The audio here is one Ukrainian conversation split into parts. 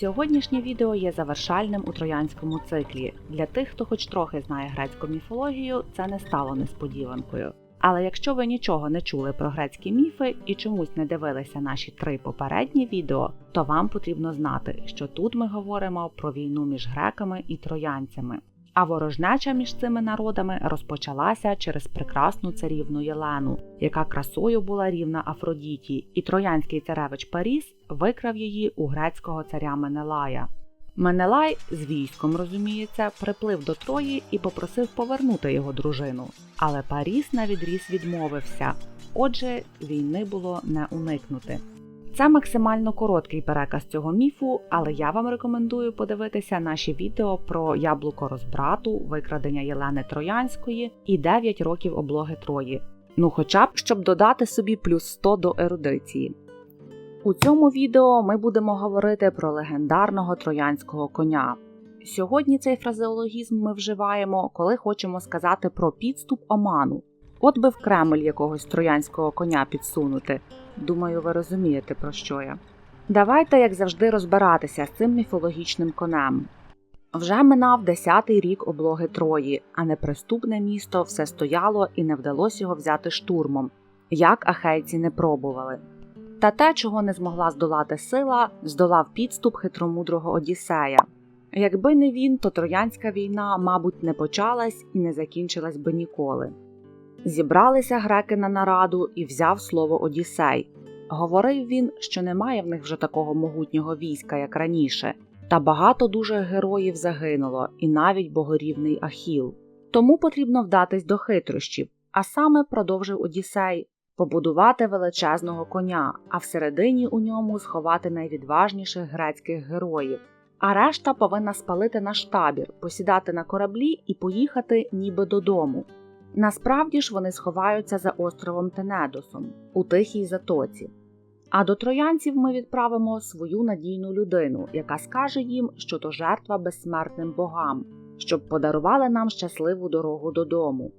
Сьогоднішнє відео є завершальним у троянському циклі. Для тих, хто хоч трохи знає грецьку міфологію, це не стало несподіванкою. Але якщо ви нічого не чули про грецькі міфи і чомусь не дивилися наші три попередні відео, то вам потрібно знати, що тут ми говоримо про війну між греками і троянцями. А ворожнеча між цими народами розпочалася через прекрасну царівну Єлену, яка красою була рівна Афродіті, і троянський царевич Паріс викрав її у грецького царя Менелая. Менелай з військом, розуміється, приплив до Трої і попросив повернути його дружину. Але Паріс на відріз відмовився. Отже, війни було не уникнути. Це максимально короткий переказ цього міфу, але я вам рекомендую подивитися наші відео про яблуко розбрату, викрадення Єлени Троянської і 9 років облоги Трої. Ну, хоча б щоб додати собі плюс 100 до ерудиції. У цьому відео ми будемо говорити про легендарного троянського коня. Сьогодні цей фразеологізм ми вживаємо, коли хочемо сказати про підступ оману. От би в Кремль якогось троянського коня підсунути. Думаю, ви розумієте, про що я. Давайте, як завжди, розбиратися з цим міфологічним конем. Вже минав десятий рік облоги Трої, а неприступне місто все стояло і не вдалося його взяти штурмом, як ахейці не пробували. Та те, чого не змогла здолати сила, здолав підступ хитромудрого Одіссея. Якби не він, то троянська війна, мабуть, не почалась і не закінчилась би ніколи. Зібралися греки на нараду і взяв слово Одіссей. Говорив він, що немає в них вже такого могутнього війська, як раніше, та багато дуже героїв загинуло, і навіть богорівний Ахіл. Тому потрібно вдатись до хитрощів, а саме продовжив Одіссей побудувати величезного коня, а всередині у ньому сховати найвідважніших грецьких героїв. А решта повинна спалити наш табір, посідати на кораблі і поїхати ніби додому. Насправді ж вони сховаються за островом Тенедосом у тихій затоці. А до троянців ми відправимо свою надійну людину, яка скаже їм, що то жертва безсмертним богам, щоб подарували нам щасливу дорогу додому.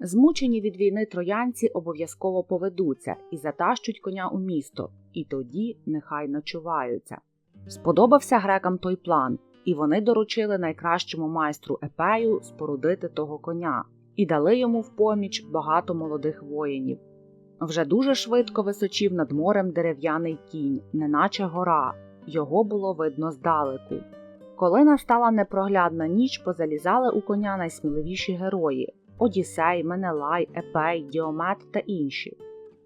Змучені від війни троянці обов'язково поведуться і затащуть коня у місто, і тоді нехай ночуваються. Сподобався грекам той план, і вони доручили найкращому майстру епею спорудити того коня і дали йому в поміч багато молодих воїнів. Вже дуже швидко височив над морем дерев'яний кінь, неначе гора, його було видно здалеку. Коли настала непроглядна ніч, позалізали у коня найсміливіші герої Одіссей, Менелай, Епей, Діомет та інші.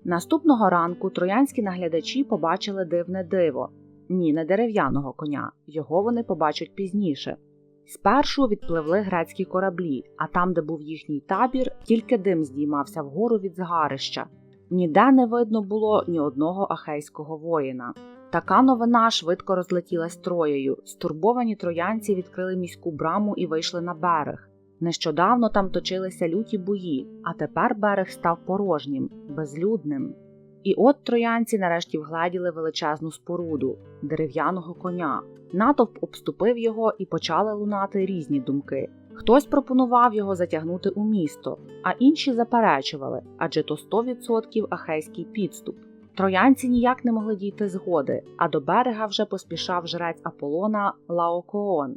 Наступного ранку троянські наглядачі побачили дивне диво ні, не дерев'яного коня, його вони побачать пізніше. Спершу відпливли грецькі кораблі, а там, де був їхній табір, тільки дим здіймався вгору від згарища. Ніде не видно було ні одного ахейського воїна. Така новина швидко розлетілась троєю. Стурбовані троянці відкрили міську браму і вийшли на берег. Нещодавно там точилися люті бої, а тепер берег став порожнім, безлюдним. І от троянці нарешті вгледіли величезну споруду дерев'яного коня. Натовп обступив його і почали лунати різні думки. Хтось пропонував його затягнути у місто, а інші заперечували, адже то 100% ахейський підступ. Троянці ніяк не могли дійти згоди, а до берега вже поспішав жрець Аполлона Лаокоон.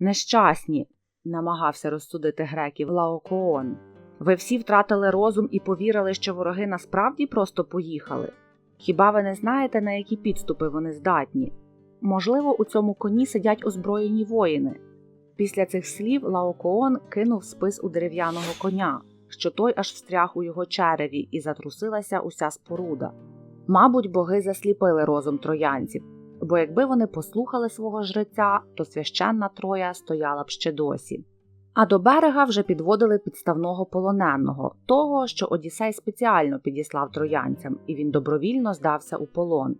Нещасні, намагався розсудити греків Лаокоон. Ви всі втратили розум і повірили, що вороги насправді просто поїхали. Хіба ви не знаєте, на які підступи вони здатні? Можливо, у цьому коні сидять озброєні воїни. Після цих слів Лаокоон кинув спис у дерев'яного коня, що той аж встряг у його череві і затрусилася уся споруда. Мабуть, боги засліпили розум троянців, бо якби вони послухали свого жреця, то священна троя стояла б ще досі. А до берега вже підводили підставного полоненого, того, що Одіссей спеціально підіслав троянцям, і він добровільно здався у полон.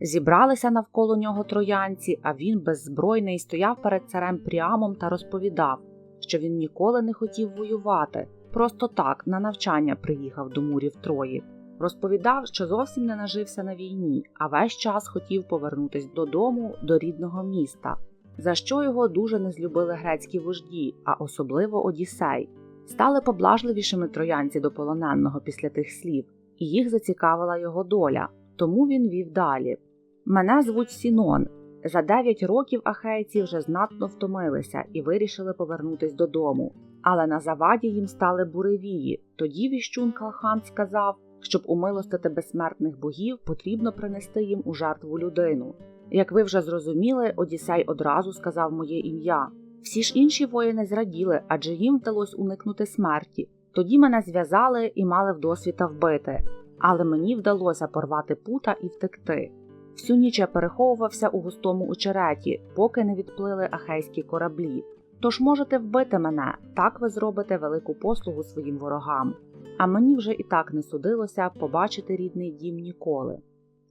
Зібралися навколо нього троянці, а він беззбройний стояв перед царем Пріамом та розповідав, що він ніколи не хотів воювати, просто так на навчання приїхав до мурів Трої. Розповідав, що зовсім не нажився на війні, а весь час хотів повернутися додому, до рідного міста, за що його дуже не злюбили грецькі вожді, а особливо Одіссей. Стали поблажливішими троянці до полоненого після тих слів, і їх зацікавила його доля, тому він вів далі. Мене звуть Сінон, За дев'ять років ахейці вже знатно втомилися і вирішили повернутись додому. Але на заваді їм стали буревії. Тоді віщун Калхан сказав, щоб умилостити безсмертних богів, потрібно принести їм у жертву людину. Як ви вже зрозуміли, Одіссей одразу сказав моє ім'я. Всі ж інші воїни зраділи, адже їм вдалося уникнути смерті. Тоді мене зв'язали і мали вдосвіта вбити, але мені вдалося порвати пута і втекти. Всю ніч я переховувався у густому очереті, поки не відплили ахейські кораблі. Тож можете вбити мене, так ви зробите велику послугу своїм ворогам. А мені вже і так не судилося побачити рідний дім ніколи.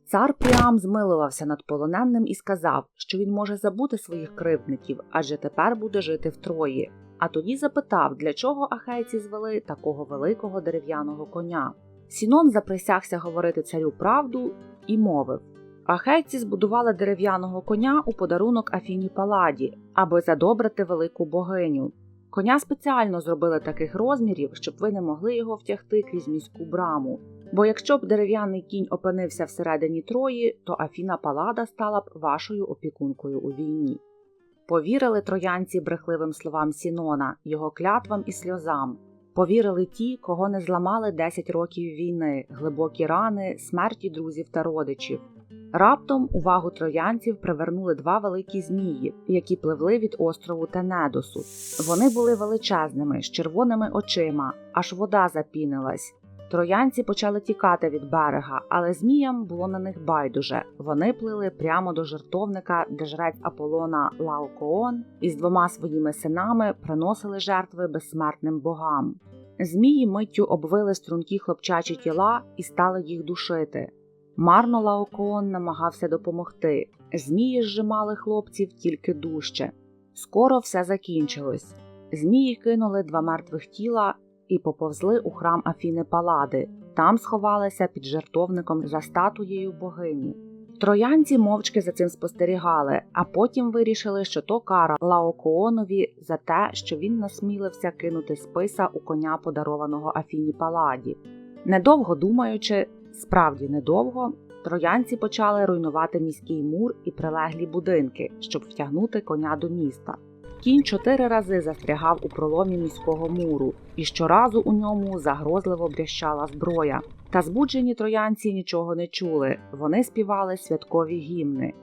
Цар Пріам змилувався над полоненним і сказав, що він може забути своїх кривдників, адже тепер буде жити в Трої. А тоді запитав, для чого ахейці звели такого великого дерев'яного коня. Сінон заприсягся говорити царю правду і мовив: Ахейці збудували дерев'яного коня у подарунок Афіні Паладі, аби задобрити велику богиню. Коня спеціально зробили таких розмірів, щоб ви не могли його втягти крізь міську браму. Бо якщо б дерев'яний кінь опинився всередині Трої, то Афіна Палада стала б вашою опікункою у війні. Повірили троянці брехливим словам Сінона, його клятвам і сльозам. Повірили ті, кого не зламали 10 років війни, глибокі рани, смерті друзів та родичів. Раптом увагу троянців привернули два великі змії, які пливли від острову Тенедосу. Вони були величезними, з червоними очима, аж вода запінилась. Троянці почали тікати від берега, але зміям було на них байдуже. Вони плили прямо до жертовника, де жрець Аполлона Лаокоон із двома своїми синами приносили жертви безсмертним богам. Змії миттю обвили стрункі хлопчачі тіла і стали їх душити. Марно Лаокоон намагався допомогти. Змії зжимали хлопців тільки дужче. Скоро все закінчилось. Змії кинули два мертвих тіла і поповзли у храм Афіни Палади. Там сховалися під жертовником за статуєю богині. Троянці мовчки за цим спостерігали, а потім вирішили, що то кара Лаокоонові за те, що він насмілився кинути списа у коня, подарованого Афіні Паладі. Недовго думаючи, справді недовго, троянці почали руйнувати міський мур і прилеглі будинки, щоб втягнути коня до міста. Кінь чотири рази застрягав у проломі міського муру, і щоразу у ньому загрозливо брящала зброя. Та збуджені троянці нічого не чули, вони співали святкові гімни.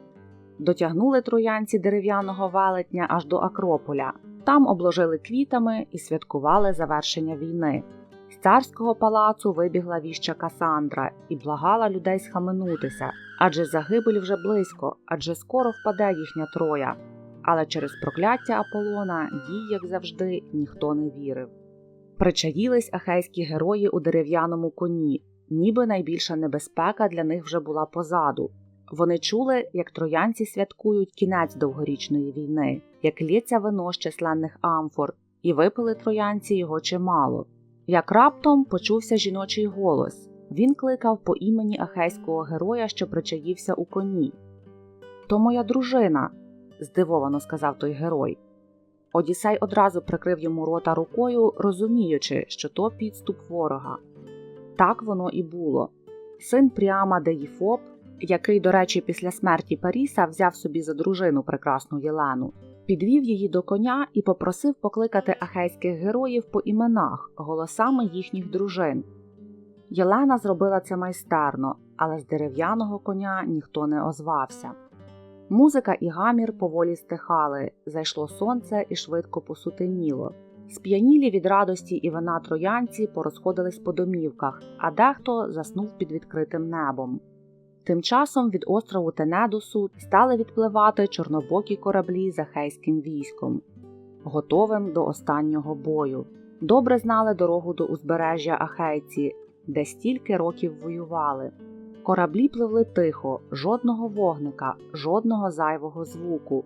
Дотягнули троянці дерев'яного велетня аж до Акрополя, там обложили квітами і святкували завершення війни. З царського палацу вибігла віща Касандра і благала людей схаменутися, адже загибель вже близько, адже скоро впаде їхня троя. Але через прокляття Аполлона їй, як завжди, ніхто не вірив. Причаїлись ахейські герої у дерев'яному коні, ніби найбільша небезпека для них вже була позаду. Вони чули, як троянці святкують кінець довгорічної війни, як лється вино з численних амфор, і випили троянці його чимало. Як раптом почувся жіночий голос він кликав по імені ахейського героя, що причаївся у коні. То моя дружина, здивовано сказав той герой. Одіссей одразу прикрив йому рота рукою, розуміючи, що то підступ ворога. Так воно і було. Син Пріама Деїфоп, який, до речі, після смерті Паріса взяв собі за дружину прекрасну Єлену, підвів її до коня і попросив покликати ахейських героїв по іменах, голосами їхніх дружин. Єлена зробила це майстерно, але з дерев'яного коня ніхто не озвався. Музика і гамір поволі стихали, зайшло сонце і швидко посутеніло. Сп'янілі від радості і вина троянці порозходились по домівках, а дехто заснув під відкритим небом. Тим часом від острову Тенедусу стали відпливати чорнобокі кораблі з ахейським військом, готовим до останнього бою. Добре знали дорогу до узбережжя Ахейці, де стільки років воювали. Кораблі пливли тихо, жодного вогника, жодного зайвого звуку.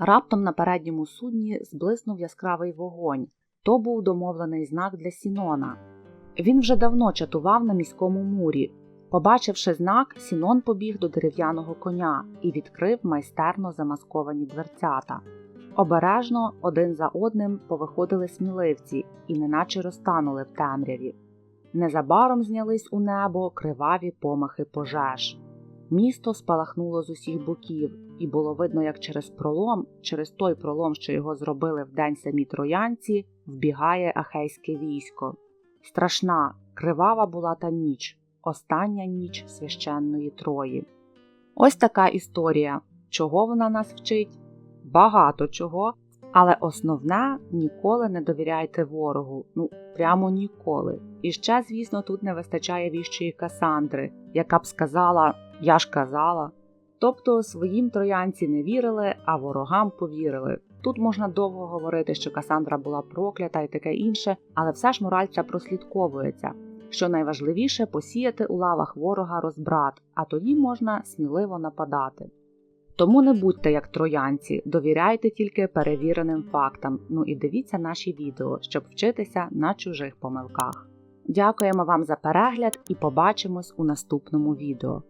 Раптом на передньому судні зблиснув яскравий вогонь. То був домовлений знак для Сінона. Він вже давно чатував на міському мурі. Побачивши знак, Сінон побіг до дерев'яного коня і відкрив майстерно замасковані дверцята. Обережно один за одним повиходили сміливці і неначе розтанули в темряві. Незабаром знялись у небо криваві помахи пожеж. Місто спалахнуло з усіх боків, і було видно, як через пролом, через той пролом, що його зробили в день самі троянці, вбігає ахейське військо. Страшна, кривава була та ніч, остання ніч священної Трої. Ось така історія. Чого вона нас вчить? Багато чого, але основне ніколи не довіряйте ворогу. Ну, прямо ніколи. І ще, звісно, тут не вистачає віщої Касандри, яка б сказала Я ж казала. Тобто своїм троянці не вірили, а ворогам повірили. Тут можна довго говорити, що Касандра була проклята і таке інше, але все ж мораль ця прослідковується. Що найважливіше посіяти у лавах ворога розбрат, а тоді можна сміливо нападати. Тому не будьте як троянці, довіряйте тільки перевіреним фактам. Ну і дивіться наші відео, щоб вчитися на чужих помилках. Дякуємо вам за перегляд і побачимось у наступному відео.